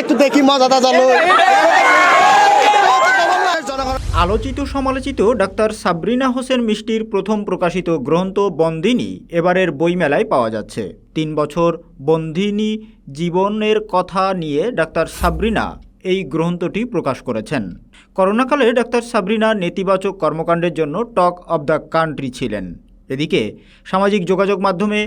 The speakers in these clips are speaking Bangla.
একটু দেখি মজাটা চলো আলোচিত সমালোচিত ডাক্তার সাবরিনা হোসেন মিষ্টির প্রথম প্রকাশিত গ্রন্থ বন্দিনী এবারের বইমেলায় পাওয়া যাচ্ছে। তিন বছর বন্দিনী জীবনের কথা নিয়ে ডাক্তার সাবরিনা এই গ্রন্থটি প্রকাশ করেছেন। করোনাকালে ডাক্তার সাবরিনা নেতিবাচক কর্মকাণ্ডের জন্য টক অব দ্য কান্ট্রি ছিলেন। এদিকে সামাজিক যোগাযোগ মাধ্যমে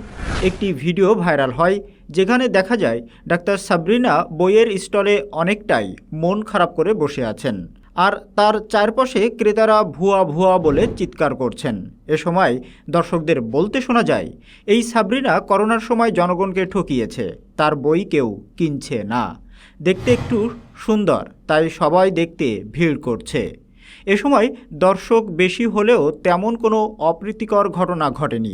একটি ভিডিও ভাইরাল হয়। যেখানে দেখা যায়, ডাক্তার সাবরিনা বইয়ের স্টলে অনেকটাই মন খারাপ করে বসে আছেন আর তার চারপাশে ক্রেতারা ভুয়া ভুয়া বলে চিৎকার করছেন। এ সময় দর্শকদের বলতে শোনা যায়, এই সাবরিনা করোনার সময় জনগণকে ঠকিয়েছে, তার বই কেউ কিনছে না। দেখতে একটু সুন্দর, তাই সবাই দেখতে ভিড় করছে। এ সময় দর্শক বেশি হলেও তেমন কোনো অপ্রীতিকর ঘটনা ঘটেনি।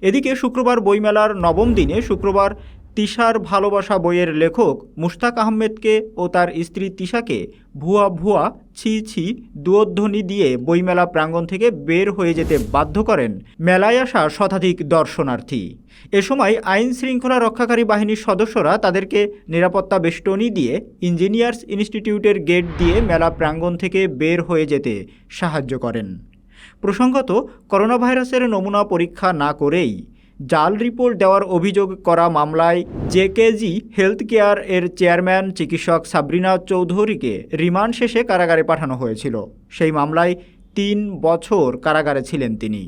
এদিকে শুক্রবার বইমেলার নবম দিনে শুক্রবার তিশার ভালোবাসা বইয়ের লেখক মুশতাক আহমেদকে ও তার স্ত্রী তিশাকে ভুয়া ভুয়া ছি ছি দুয়োধ্বনি দিয়ে বইমেলা প্রাঙ্গণ থেকে বের হয়ে যেতে বাধ্য করেন মেলায় আসা শতাধিক দর্শনার্থী। এ সময় আইন শৃঙ্খলা রক্ষাকারী বাহিনীর সদস্যরা তাদেরকে নিরাপত্তা বেষ্টনী দিয়ে ইঞ্জিনিয়ার্স ইনস্টিটিউটের গেট দিয়ে মেলা প্রাঙ্গণ থেকে বের হয়ে যেতে সাহায্য করেন। প্রসঙ্গত করোনা ভাইরাসের নমুনা পরীক্ষা না করেই জাল রিপোর্ট দেওয়ার অভিযোগ করা মামলায় জেকেজি হেলথ কেয়ার এর চেয়ারম্যান চিকিৎসক সাবরিনা চৌধুরীকে রিমান্ড শেষে কারাগারে পাঠানো হয়েছিল। সেই মামলায় তিন বছর কারাগারে ছিলেন তিনি।